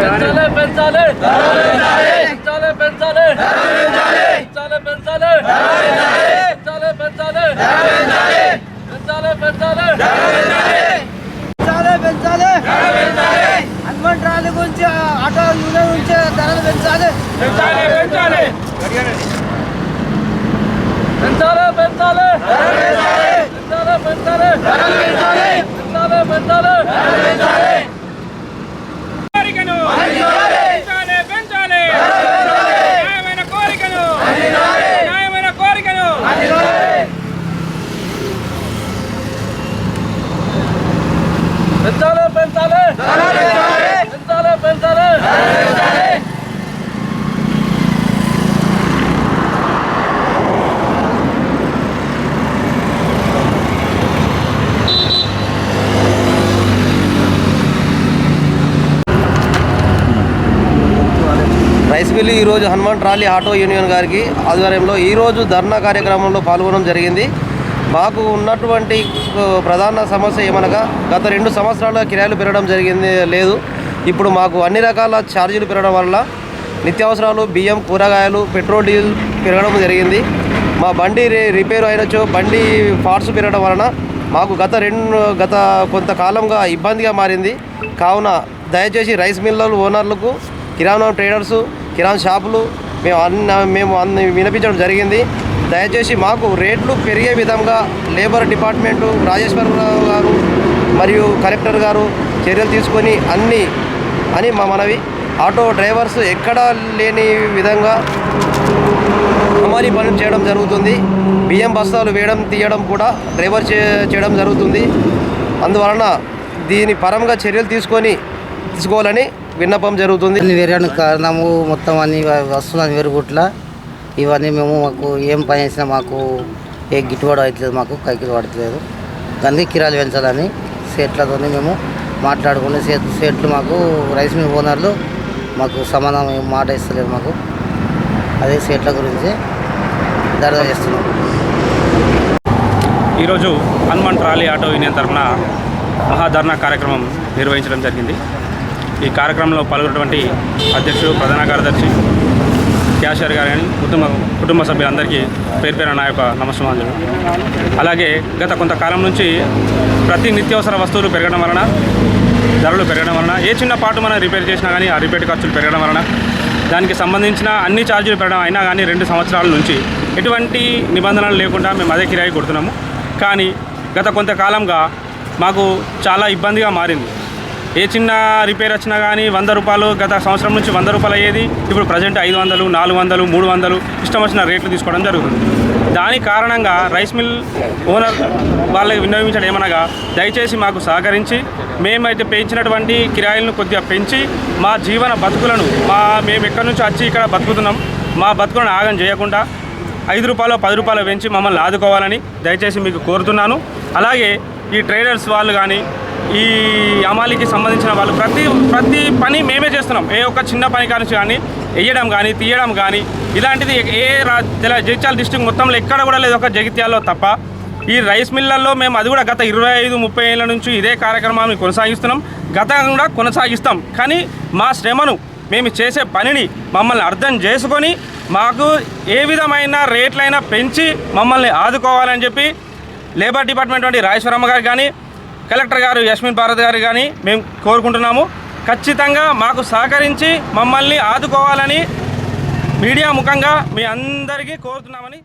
పెంచాలి పెంచాలి పెంచాలి పెంచాలి పెంచాలి పెంచాలి పెంచాలి పెంచాలి పెంచాలి పెంచాలి పెంచాలి హనుమంత్ గురించి ఆటో నూనె పెంచాలి పెంచాలి పెంచాలి పెంచాలి పెంచాలి పెంచాలి పెంచాలి పెంచాలి పెంచాలి పెంచాలి రైస్ ఈరోజు హనుమాన్ ట్రాలీ ఆటో యూనియన్ గారికి ఆధ్వర్యంలో ఈరోజు ధర్నా కార్యక్రమంలో పాల్గొనడం జరిగింది. మాకు ఉన్నటువంటి ప్రధాన సమస్య ఏమనగా గత రెండు సంవత్సరాల కిరాయిలు పెరగడం జరిగింది లేదు. ఇప్పుడు మాకు అన్ని రకాల ఛార్జీలు పెరగడం వల్ల నిత్యావసరాలు బియ్యం కూరగాయలు పెట్రోల్ డీజిల్ పెరగడం జరిగింది. మా బండి రి- రిపేర్ అయినచో బండి పార్ట్స్ పెరగడం వలన మాకు గత రెండు గత కొంతకాలంగా ఇబ్బందిగా మారింది. కావున దయచేసి రైస్ మిల్లర్ ఓనర్లకు కిరాణా ట్రేడర్సు కిరాణా షాపులు మేము అన్న మేము అన్ని వినిపించడం జరిగింది. దయచేసి మాకు రేట్లు పెరిగే విధంగా లేబర్ డిపార్ట్మెంటు రాజేశ్వరరావు గారు మరియు కలెక్టర్ గారు చర్యలు తీసుకొని అన్ని అని మా మనవి. ఆటో డ్రైవర్స్ ఎక్కడా లేని విధంగా హమాలీ పనులు చేయడం జరుగుతుంది. బియ్యం బస్తాలు వేయడం తీయడం కూడా డ్రైవర్ చే చేయడం జరుగుతుంది. అందువలన దీని పరంగా చర్యలు తీసుకొని తీసుకోవాలని విన్నపం జరుగుతుంది. వేరేడానికి కారణము మొత్తం అన్ని వస్తున్నాయి వేరుగుట్ల. ఇవన్నీ మేము మాకు ఏం పని చేసినా మాకు ఏ గిట్టుబాటు అవుతలేదు మాకు కైకిలు పడట్లేదు. అందుకే కిరాలు పెంచాలని సేట్లతో మేము మాట్లాడుకుని సేట్ సేట్లు మాకు రైస్ మిల్ ఓనర్లు మాకు సమాధానం ఏం మాట ఇస్తలేదు మాకు. అదే సేట్ల గురించి దర్దా చేస్తున్నాం. ఈరోజు హనుమాన్ ట్రాలీ ఆటో యూనియన్ తరఫున మహాధర్నా కార్యక్రమం నిర్వహించడం జరిగింది. ఈ కార్యక్రమంలో పాల్గొన్నటువంటి అధ్యక్షుడు ప్రధాన కార్యదర్శి క్యాషియర్ గారు కానీ కుటుంబ కుటుంబ సభ్యులందరికీ పేరు పేరు నా యొక్క నమస్కారాలు అలాగే గత కొంతకాలం నుంచి ప్రతి నిత్యావసర వస్తువులు పెరగడం వలన ధరలు పెరగడం వలన ఏ చిన్న పాటు మనం రిపేర్ చేసినా కానీ ఆ రిపేర్ ఖర్చులు పెరగడం వలన దానికి సంబంధించిన అన్ని ఛార్జీలు పెరగడం అయినా కానీ రెండు సంవత్సరాల నుంచి ఎటువంటి నిబంధనలు లేకుండా మేము అదే కిరాయి కొడుతున్నాము. కానీ గత కొంతకాలంగా మాకు చాలా ఇబ్బందిగా మారింది. ఏ చిన్న రిపేర్ వచ్చినా కానీ వంద రూపాయలు గత సంవత్సరం నుంచి వంద రూపాయలు అయ్యేది ఇప్పుడు ప్రజెంట్ ఐదు వందలు నాలుగు వందలు మూడు వందలు ఇష్టం వచ్చిన రేట్లు తీసుకోవడం జరుగుతుంది. దాని కారణంగా రైస్ మిల్ ఓనర్ వాళ్ళకి వినియోగించడం ఏమనగా దయచేసి మాకు సహకరించి మేమైతే పెంచినటువంటి కిరాయిలను కొద్దిగా పెంచి మా జీవన బతుకులను మా మేము ఎక్కడి నుంచి వచ్చి ఇక్కడ బతుకుతున్నాం మా బతుకులను ఆగం చేయకుండా ఐదు రూపాయలు పది రూపాయలు పెంచి మమ్మల్ని ఆదుకోవాలని దయచేసి మీకు కోరుతున్నాను. అలాగే ఈ ట్రేడర్స్ వాళ్ళు కానీ ఈ అమాలికి సంబంధించిన వాళ్ళు ప్రతి ప్రతి పని మేమే చేస్తున్నాం. ఏ ఒక్క చిన్న పని కానీ కానీ వేయడం కానీ తీయడం కానీ ఇలాంటిది ఏ రా జగిత్యాల డిస్టిక్ మొత్తంలో ఎక్కడ కూడా లేదు ఒక జగిత్యాల్లో తప్ప. ఈ రైస్ మిల్లల్లో మేము అది కూడా గత ఇరవై ఐదు ముప్పై ఏళ్ళ నుంచి ఇదే కార్యక్రమాన్ని కొనసాగిస్తున్నాం. గతంగా కూడా కొనసాగిస్తాం. కానీ మా శ్రమను మేము చేసే పనిని మమ్మల్ని అర్థం చేసుకొని మాకు ఏ విధమైన రేట్లైనా పెంచి మమ్మల్ని ఆదుకోవాలని చెప్పి లేబర్ డిపార్ట్మెంట్ వంటి రాజేశ్వరమ్మ గారు కానీ కలెక్టర్ గారు యశ్మిన్ భారత్ గారు కానీ మేము కోరుకుంటున్నాము. ఖచ్చితంగా మాకు సహకరించి మమ్మల్ని ఆదుకోవాలని మీడియా ముఖంగా మీ అందరికీ కోరుతున్నామని